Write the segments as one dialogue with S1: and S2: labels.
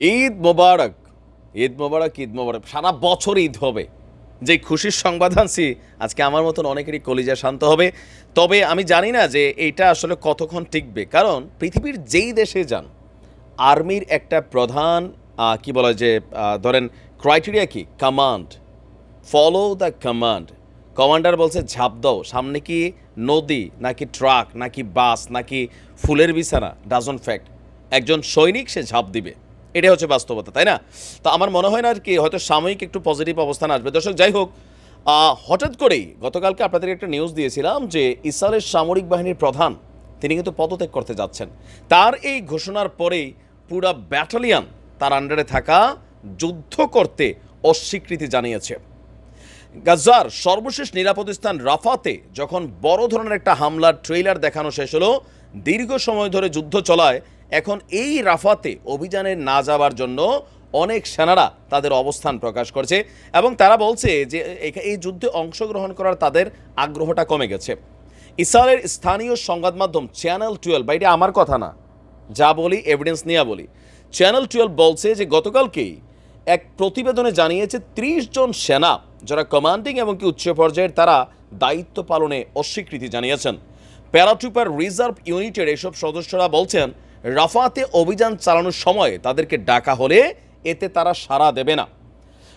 S1: ঈদ মোবারক ঈদ মোবারক ঈদ মোবারক, সারা বছর ঈদ হবে। যে খুশির সংবাদ আনছি, আজকে আমার মতন অনেকেরই কলিজা শান্ত হবে। তবে আমি জানি না যে এইটা আসলে কতক্ষণ টিকবে। কারণ পৃথিবীর যেই দেশে যান, আর্মির একটা প্রধান কি বলা যে ধরেন ক্রাইটেরিয়া কি? Command. Follow the command. Commander বলছে, ঝাঁপ দাও, সামনে কি নদী, নাকি ট্রাক, নাকি বাস, নাকি ফুলের বিছানা? ডাজন ফ্যাক্ট একজন সৈনিক সে ঝাঁপ দিবে। এটাই হচ্ছে বাস্তবতা, তাই না? তো আমার মনে হয় না আর কি, হয়তো সাময়িক একটু পজিটিভ অবস্থান আসবে। দর্শক, যাই হোক হঠাৎ করেই গতকালকে আপনাদের একটা নিউজ দিয়েছিলাম যে ইসরায়েলের সামরিক বাহিনীর প্রধান, তিনি কিন্তু পদত্যাগ করতে যাচ্ছেন। তার এই ঘোষণার পরেই পুরা ব্যাটালিয়ান তার আন্ডারে থাকা যুদ্ধ করতে অস্বীকৃতি জানিয়েছে। গাজার সর্বশেষ নিরাপদ স্থান রাফাতে যখন বড় ধরনের একটা হামলার ট্রেইলার দেখানো শেষ হলো, দীর্ঘ সময় ধরে যুদ্ধ চলায় এখন এই রাফাতে অভিযানে না যাওয়ার জন্য অনেক সেনারা তাদের অবস্থান প্রকাশ করছে এবং তারা বলছে যে এই যুদ্ধে অংশগ্রহণ করার তাদের আগ্রহটা কমে গেছে। ইসরায়েলের স্থানীয় সংবাদ মাধ্যম চ্যানেল টুয়েলভ বা এটা আমার কথা না, যা বলি এভিডেন্স নিয়ে বলি। চ্যানেল টুয়েলভ বলছে যে গতকালকেই এক প্রতিবেদনে জানিয়েছে ত্রিশ জন সেনা, যারা কমান্ডিং এবং কি উচ্চ পর্যায়ের, তারা দায়িত্ব পালনে অস্বীকৃতি জানিয়েছেন। প্যারাট্রুপার রিজার্ভ ইউনিটের এসব সদস্যরা বলছেন রাফাতে অভিযান চালানোর সময় তাদেরকে ডাকা হলে এতে তারা সাড়া দেবে না।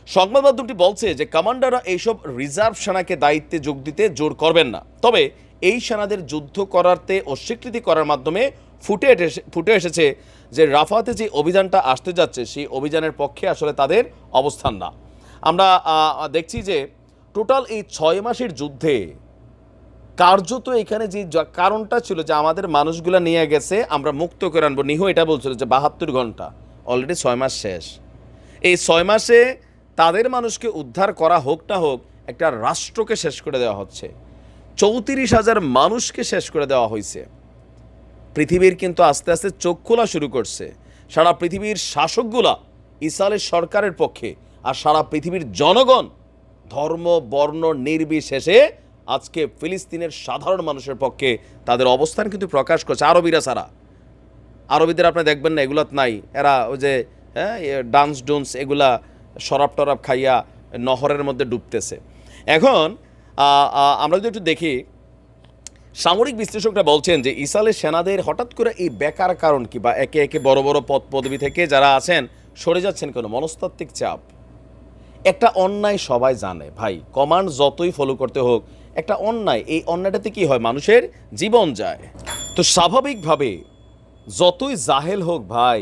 S1: সংবাদ মাধ্যমটি বলছে যে কমান্ডাররা এইসব রিজার্ভ সেনাকে দায়িত্বে যোগ দিতে জোর করবেন না। তবে এই সেনাদের যুদ্ধ করাতে অস্বীকৃতি করার মাধ্যমে ফুটে ফুটে এসেছে যে রাফাতে যে অভিযানটা আসতে যাচ্ছে, সেই অভিযানের পক্ষে আসলে তাদের অবস্থান না। আমরা দেখছি যে টোটাল এই ছয় মাসের যুদ্ধে কার্যত এখানে যে কারণটা ছিল যে আমাদের মানুষগুলো নিয়ে গেছে, আমরা মুক্ত করে আনব। নিহু এটা বলছিল যে বাহাত্তর ঘণ্টা অলরেডি ছয় মাস শেষ। এই ছয় মাসে তাদের মানুষকে উদ্ধার করা হোক না হোক, একটা রাষ্ট্রকে শেষ করে দেওয়া হচ্ছে। চৌত্রিশ হাজার মানুষকে শেষ করে দেওয়া হয়েছে পৃথিবীর কিন্তু আস্তে আস্তে চোখ খোলা শুরু করছে। সারা পৃথিবীর শাসকগুলা ইসরায়েলের সরকারের পক্ষে আর সারা পৃথিবীর জনগণ ধর্ম, বর্ণ, নির্বিশেষে আজকে ফিলিস্তিনের সাধারণ মানুষের পক্ষে তাদের অবস্থান কিন্তু প্রকাশ করছে। আরবিরা ছাড়া। আরবিদের আপনি দেখবেন না এগুলো নাই। এরা ওই যে হ্যাঁ ডান্স ডুন্স এগুলা শরাব টরাব খাইয়া নহরের মধ্যে ডুবতেছে। এখন আমরা যদি একটু দেখি, সামরিক বিশ্লেষকরা বলছেন যে ইসরায়েলের সেনাদের হঠাৎ করে এই বেকার কারণ কি বা একে একে বড় বড় পদ পদবি থেকে যারা আছেন, সরে যাচ্ছেন কেন? মনস্তাত্ত্বিক চাপ। একটা অন্যায় সবাই জানে। ভাই, কমান্ড যতই ফলো করতে হোক, একটা অন্যায়, এই অন্যায়টাতে কি হয়? মানুষের জীবন যায়। তো স্বাভাবিকভাবে যতই জাহেল হোক ভাই,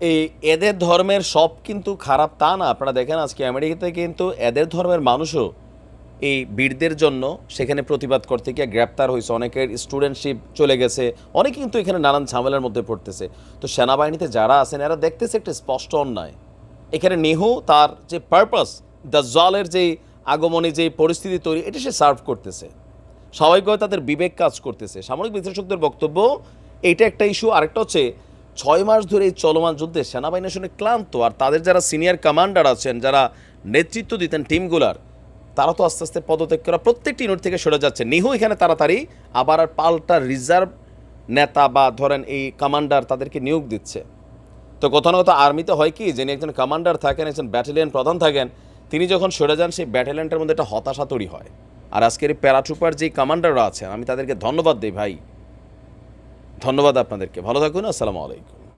S1: এই এদের ধর্মের সব কিন্তু খারাপ তা না। আপনারা দেখেন আজকে আমেরিকাতে কিন্তু এদের ধর্মের মানুষও এই বীরদের জন্য সেখানে প্রতিবাদ করতে গিয়ে গ্রেপ্তার হয়েছে। অনেকের স্টুডেন্টশিপ চলে গেছে। অনেকে কিন্তু এখানে নানান ঝামেলার মধ্যে পড়তেছে। তো সেনাবাহিনীতে যারা আছেন, এরা দেখতেছে একটা স্পষ্ট অন্যায়। এখানে নেহু তার যে পারপাস দ্য জলের যে আগমনে যে পরিস্থিতি তৈরি, এটা সে সার্ভ করতেছে। স্বাভাবিকভাবে তাদের বিবেক কাজ করতেছে। সামরিক বিশ্লেষকদের বক্তব্য, এইটা একটা ইস্যু আরেকটা হচ্ছে, ছয় মাস ধরে এই চলমান যুদ্ধে সেনাবাহিনী আসলে ক্লান্ত। আর তাদের যারা সিনিয়র কমান্ডার আছেন, যারা নেতৃত্ব দিতেন টিমগুলার তারা তো আস্তে আস্তে পদত্যাগ করা প্রত্যেকটি ইউনিট থেকে সরে যাচ্ছে। নিহু এখানে তাড়াতাড়ি আবার আর পাল্টা রিজার্ভ নেতা বা ধরেন এই কমান্ডার তাদেরকে নিয়োগ দিচ্ছে। তো কোথাও না কোথাও আর্মিতে হয় কি, যিনি একজন কমান্ডার থাকেন, একজন ব্যাটালিয়ান প্রধান থাকেন, তিনি যখন সরে যান, সেই ব্যাটালিয়ানটার মধ্যে একটা হতাশা তৈরি হয়। আর আজকের এই প্যারাট্রুপার যেই কমান্ডাররা আছেন, আমি তাদেরকে ধন্যবাদ দিই ভাই। ধন্যবাদ আপনাদেরকে। ভালো থাকুন, আসসালামু আলাইকুম।